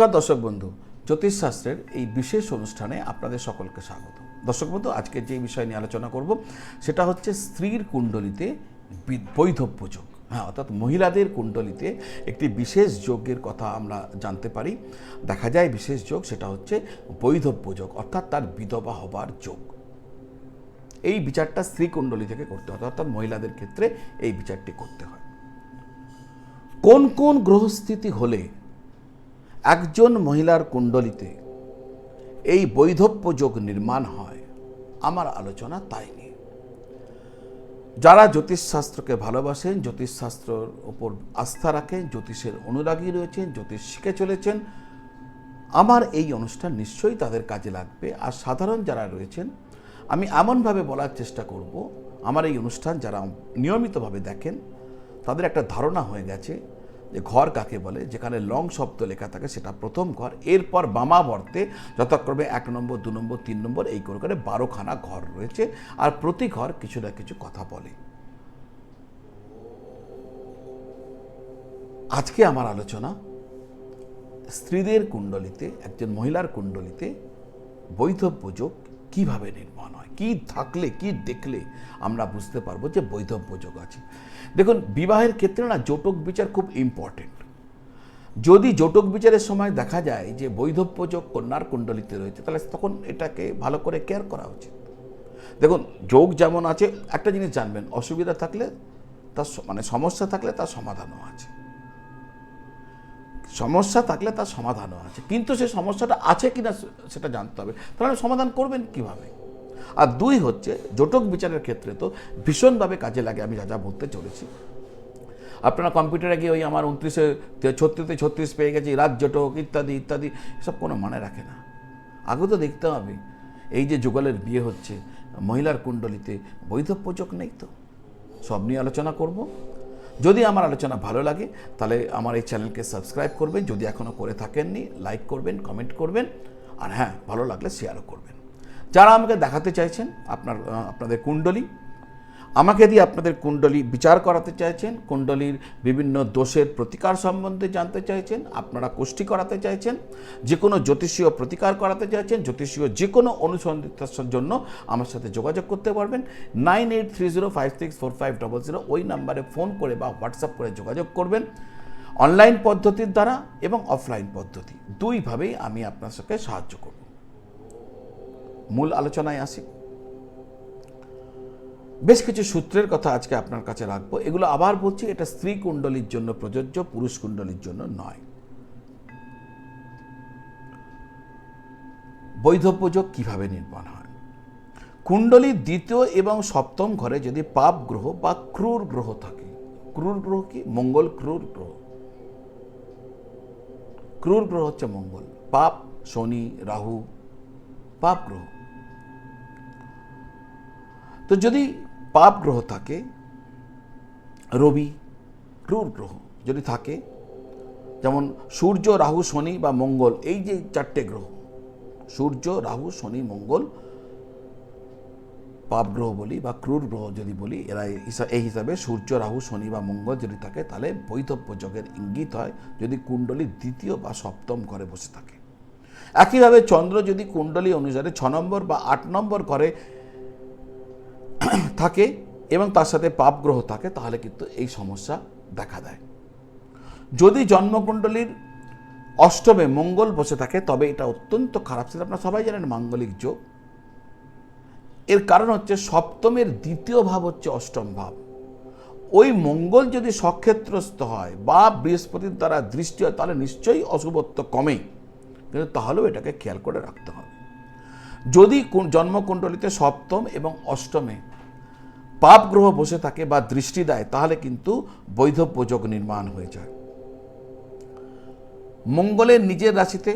নমস্কার দর্শক বন্ধু। জ্যোতিষশাস্ত্রের এই বিশেষ অনুষ্ঠানে আপনাদের সকলকে স্বাগত। দর্শক বন্ধু, আজকে যে বিষয় নিয়ে আলোচনা করব, সেটা হচ্ছে স্ত্রীর কুণ্ডলিতে বৈধব্য যোগ। হ্যাঁ অর্থাৎ মহিলাদের কুণ্ডলিতে একটি বিশেষ যোগের কথা আমরা জানতে পারি। দেখা যায় বিশেষ যোগ, সেটা হচ্ছে বৈধব্য যোগ, অর্থাৎ তার বিধবা হবার যোগ। এই বিচারটা স্ত্রী কুণ্ডলী থেকে করতে হয়, অর্থাৎ মহিলাদের ক্ষেত্রে এই বিচারটি করতে হয়। কোন কোন গ্রহস্থিতি হলে একজন মহিলার কুণ্ডলিতে এই বৈধব্য যোগ নির্মাণ হয়। আমার আলোচনা তাই নিয়ে। যারা জ্যোতিষশাস্ত্রকে ভালোবাসেন, জ্যোতিষশাস্ত্রর ওপর আস্থা রাখেন, জ্যোতিষের অনুরাগী রয়েছেন, জ্যোতিষ শিখে চলেছেন, আমার এই অনুষ্ঠান নিশ্চয়ই তাদের কাজে লাগবে। আর সাধারণ যারা রয়েছেন, আমি এমনভাবে বলার চেষ্টা করব, আমার এই অনুষ্ঠান যারা নিয়মিতভাবে দেখেন, তাদের একটা ধারণা হয়ে গেছে যে ঘর কাকে বলে, যেখানে লং শব্দ লেখা থাকে সেটা প্রথম ঘর, এরপর বামাবর্তে যথাক্রমে এক নম্বর, দু নম্বর, তিন নম্বর, এই করে করে বারোখানা ঘর রয়েছে আর প্রতি ঘর কিছু না কিছু কথা বলে। আজকে আমার আলোচনা, স্ত্রীদের কুণ্ডলিতে, একজন মহিলার কুণ্ডলিতে বৈধব্য যোগ কীভাবে নির্মাণ হয়? কি থাকলে, কি দেখলে আমরা বুঝতে পারব যে বৈধব্য যোগ আছে? দেখুন, বিবাহের ক্ষেত্রে না জোটক বিচার খুব ইম্পর্টেন্ট যদি জটক বিচারের সময় দেখা যায় যে বৈধব্য যোগ কন্যার কুণ্ডলিতে রয়েছে, তাহলে তখন এটাকে ভালো করে কেয়ার করা উচিত। দেখুন, যোগ যেমন আছে, একটা জিনিস জানবেন, অসুবিধা থাকলে তার মানে সমস্যা থাকলে তার সমাধানও আছে। সমস্যা থাকলে তার সমাধানও আছে। কিন্তু সে সমস্যাটা আছে কিনা সেটা জানতে হবে। তাহলে সমাধান করবেন কীভাবে? আর দুই হচ্ছে, জটক বিচারের ক্ষেত্রে তো ভীষণভাবে কাজে লাগে, আমি যা যা বলতে চলেছি। আপনারা কম্পিউটারে গিয়ে ওই আমার উনত্রিশে, ছত্রিশে, ছত্রিশ পেয়ে গেছি, রাত জটক, ইত্যাদি ইত্যাদি, এসব কোনো মানে রাখে না। আগে তো দেখতে হবে, এই যে যুগলের বিয়ে হচ্ছে, মহিলার কুণ্ডলিতে বৈধব্য যোগ নেই তো। সব নিয়ে আলোচনা করব। যদি আমার আলোচনা ভালো লাগে, তাহলে আমার এই চ্যানেলকে সাবস্ক্রাইব করবেন। যদি এখনও করে থাকেননি, লাইক করবেন, কমেন্ট করবেন, আর হ্যাঁ ভালো লাগলে শেয়ারও করবেন। যারা আমাকে দেখাতে চাইছেন, আপনার আপনাদের কুণ্ডলী আমাকে দিয়ে আপনাদের কুণ্ডলী বিচার করাতে চাইছেন, কুণ্ডলীর বিভিন্ন দোষের প্রতিকার সম্বন্ধে জানতে চাইছেন, আপনারা কোষ্ঠী করাতে চাইছেন যে কোনো জ্যোতিষীয় প্রতিকার করাতে চাইছেন, জ্যোতিষীয় যে কোনো অনুসন্ধিতার জন্য আমার সাথে যোগাযোগ করতে পারবেন। Nine eight three zero five six four five double zero ওই নাম্বারে ফোন করে বা হোয়াটসঅ্যাপ করে যোগাযোগ করবেন। অনলাইন পদ্ধতির দ্বারা এবং অফলাইন পদ্ধতি। দুইভাবেই আমি আপনার সাথে সাহায্য করব। মূল আলোচনায় আসি। বেশ কিছু সূত্রের কথা আজকে আপনার কাছে রাখব। এগুলো আবার বলছি, এটা স্ত্রী কুণ্ডলীর জন্য প্রযোজ্য, পুরুষ কুণ্ডলীর জন্য নয়। বৈধব্য যোগ কীভাবে নির্মাণ হয়? কুণ্ডলীর দ্বিতীয় এবং সপ্তম ঘরে যদি পাপ গ্রহ বা ক্রূর গ্রহ থাকে, ক্রূর গ্রহ কি? মঙ্গল ক্রূর গ্রহ। ক্রূর গ্রহ হচ্ছে মঙ্গল, পাপ, শনি, রাহু, পাপ গ্রহ। তো যদি পাপ গ্রহ থাকে, রবি ক্রূর গ্রহ যদি থাকে, যেমন সূর্য, রাহু, শনি বা মঙ্গল, এই যে চারটে গ্রহ, সূর্য, রাহু, শনি, মঙ্গল, পাপ গ্রহ বলি বা ক্রূর গ্রহ যদি বলি, এরা এই হিসাবে সূর্য, রাহু, শনি বা মঙ্গল যদি থাকে, তাহলে বৈধব্য যোগের ইঙ্গিত হয় যদি কুণ্ডলী দ্বিতীয় বা সপ্তম ঘরে বসে থাকে। একইভাবে চন্দ্র যদি কুণ্ডলী অনুসারে ছ নম্বর বা আট নম্বর ঘরে থাকে এবং তার সাথে পাপ গ্রহ থাকে, তাহলে কিন্তু এই সমস্যা দেখা দেয়। যদি জন্মকুণ্ডলীর অষ্টমে মঙ্গল বসে থাকে, তবে এটা অত্যন্ত খারাপ সেটা আপনারা সবাই জানেন মাঙ্গলিক যোগ। এর কারণ হচ্ছে সপ্তমের দ্বিতীয় ভাব হচ্ছে অষ্টম ভাব। ওই মঙ্গল যদি সক্ষেত্রস্থ হয় বা বৃহস্পতির দ্বারা দৃষ্টি হয়, তাহলে নিশ্চয়ই অশুভত্ব কমে। কিন্তু তাহলেও এটাকে খেয়াল করে রাখতে হবে। যদি জন্মকুণ্ডলিতে সপ্তম এবং অষ্টমে পাপ গ্রহ বসে থাকে বা দৃষ্টি দেয়, তাহলে কিন্তু বৈধব্য যোগ নির্মাণ হয়ে যায়। মঙ্গলের নিজের রাশিতে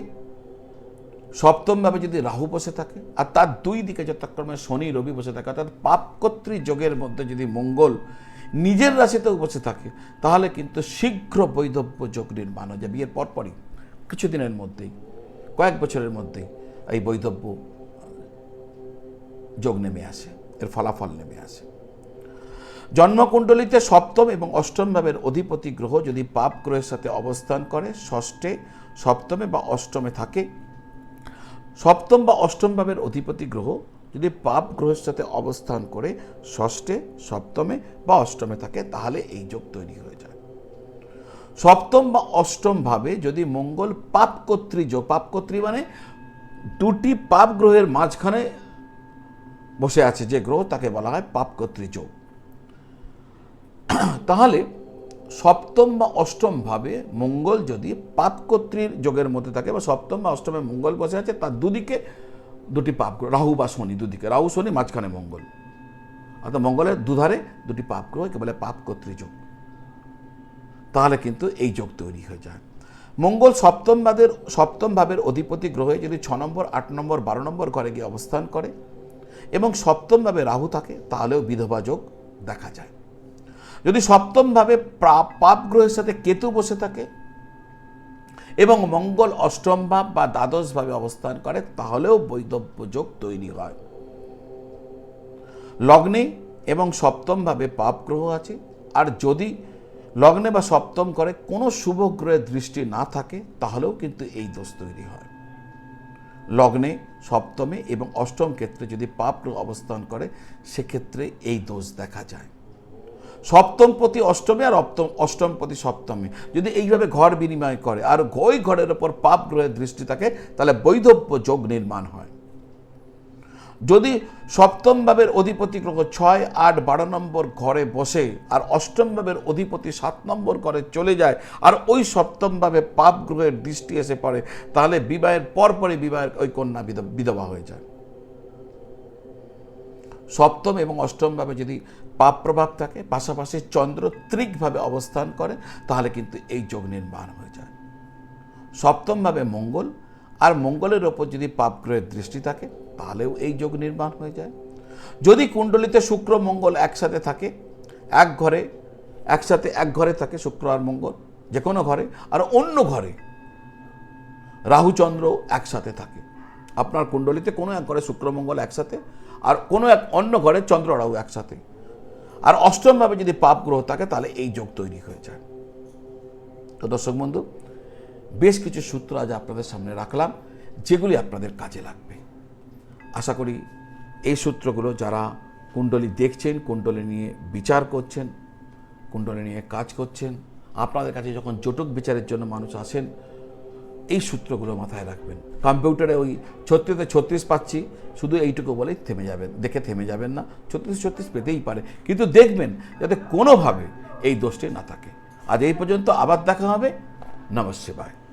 সপ্তমভাবে যদি রাহু বসে থাকে, আর তার দুই দিকে যথাক্রমে শনি, রবি বসে থাকে, অর্থাৎ পাপকর্তৃ যোগের মধ্যে যদি মঙ্গল নিজের রাশিতেও বসে থাকে, তাহলে কিন্তু শীঘ্র বৈধব্য যোগ নির্মাণ হয়ে যায় বিয়ের পরপরই কিছুদিনের মধ্যেই, কয়েক বছরের মধ্যেই এই বৈধব্য যোগ নেমে আসে, এর ফলাফল নেমে আসে। জন্মকুণ্ডলিতে সপ্তম এবং অষ্টম ভাবের অধিপতি গ্রহ যদি পাপ গ্রহের সাথে অবস্থান করে, ষষ্ঠে সপ্তমে বা অষ্টমে থাকে, সপ্তম বা অষ্টম ভাবের অধিপতি গ্রহ যদি পাপ গ্রহের সাথে অবস্থান করে, ষষ্ঠে, সপ্তমে বা অষ্টমে থাকে, তাহলে এই যোগ তৈরি হয়ে যায়। সপ্তম বা অষ্টম ভাবে যদি মঙ্গল পাপ কর্তৃ যোগ পাপ কর্তৃ মানে দুটি পাপ গ্রহের মাঝখানে বসে আছে যে গ্রহ, তাকে বলা হয় পাপ কর্তৃ যোগ। তাহলে সপ্তম বা অষ্টম ভাবে মঙ্গল যদি পাপকর্ত্রীর যোগের মধ্যে থাকে বা সপ্তম বা অষ্টমে মঙ্গল বসে আছে, তার দুদিকে দুটি পাপ রাহু বা শনি দুদিকে, রাহু, শনি মাঝখানে মঙ্গল। অর্থাৎ মঙ্গলের দুধারে দুটি পাপ গ্রহ, একে বলে পাপ যোগ। তাহলে কিন্তু এই যোগ তৈরি হয়ে যায়। মঙ্গল সপ্তম ভাবের সপ্তম ভাবের অধিপতি গ্রহে যদি ছ নম্বর, আট নম্বর, বারো নম্বর ঘরে গিয়ে অবস্থান করে এবং সপ্তম ভাবে রাহু থাকে, তাহলেও বিধবা যোগ দেখা যায়। যদি সপ্তমভাবে পাপ গ্রহের সাথে কেতু বসে থাকে এবং মঙ্গল অষ্টম ভাব বা দ্বাদশ ভাবে অবস্থান করে, তাহলেও বৈদব্য যোগ তৈরি হয়। লগ্নে এবং সপ্তম ভাবে পাপ গ্রহ আছে, আর যদি লগ্নে বা সপ্তম করে কোনো শুভ গ্রহের দৃষ্টি না থাকে, তাহলেও কিন্তু এই দোষ তৈরি হয়। লগ্নে, সপ্তমে এবং অষ্টম ক্ষেত্রে যদি পাপ গ্রহ অবস্থান করে, সেক্ষেত্রে এই দোষ দেখা যায়। সপ্তম প্রতি অষ্টমে আর অপ্তম অষ্টম প্রতি সপ্তমে। যদি এইভাবে ঘর বিনিময় করে, আর ওই ঘরের ওপর পাপ গ্রহের দৃষ্টি থাকে, তাহলে বৈধব্য যোগ নির্মাণ হয়। যদি সপ্তম ভাবের অধিপতি গ্রহ ছয়, আট, বারো নম্বর ঘরে বসে, আর অষ্টম ভাবের অধিপতি সাত নম্বর ঘরে চলে যায়, আর ওই সপ্তম ভাবে পাপ গ্রহের দৃষ্টি এসে পড়ে, তাহলে বিবাহের পরপরই বিবাহের ওই কন্যা বিধ- বিধবা হয়ে যায়। সপ্তম এবং অষ্টম ভাবে যদি পাপ প্রভাব থাকে পাশাপাশি চন্দ্র ত্রিকভাবে অবস্থান করে, তাহলে কিন্তু এই যোগ নির্মাণ হয়ে যায়। সপ্তমভাবে মঙ্গল, আর মঙ্গলের ওপর যদি পাপ গ্রহের দৃষ্টি থাকে, তাহলেও এই যোগ নির্মাণ হয়ে যায়। যদি কুণ্ডলিতে শুক্র, মঙ্গল একসাথে থাকে, এক ঘরে, একসাথে এক ঘরে থাকে শুক্র আর মঙ্গল, যে কোনো ঘরে, আর অন্য ঘরে রাহুচন্দ্র একসাথে থাকে। আপনার কুণ্ডলিতে কোনো এক ঘরে শুক্র, মঙ্গল একসাথে, আর কোনো এক অন্য ঘরে চন্দ্র, রাহু একসাথে। আর অষ্টমভাবে যদি পাপ গ্রহ থাকে, তাহলে এই যোগ তৈরি হয়ে যায়। তো দর্শক বন্ধু, বেশ কিছু সূত্র আজ আপনাদের সামনে রাখলাম, যেগুলি আপনাদের কাজে লাগবে। আশা করি এই সূত্রগুলো যারা কুণ্ডলী দেখছেন, কুণ্ডলী নিয়ে বিচার করছেন, কুণ্ডলী নিয়ে কাজ করছেন, আপনাদের কাছে যখন জটক বিচারের জন্য মানুষ আসেন এই সূত্রগুলো মাথায় রাখবেন। কম্পিউটারে ওই ছত্রিশে ছত্রিশ পাচ্ছি, শুধু এইটুকু বলেই থেমে যাবেন, দেখে থেমে যাবেন না, ছত্রিশ ছত্রিশ পেতেই পারে। কিন্তু দেখবেন যাতে কোনোভাবে এই দোষটি না থাকে। আজ এই পর্যন্ত আবার দেখা হবে। নমস্কার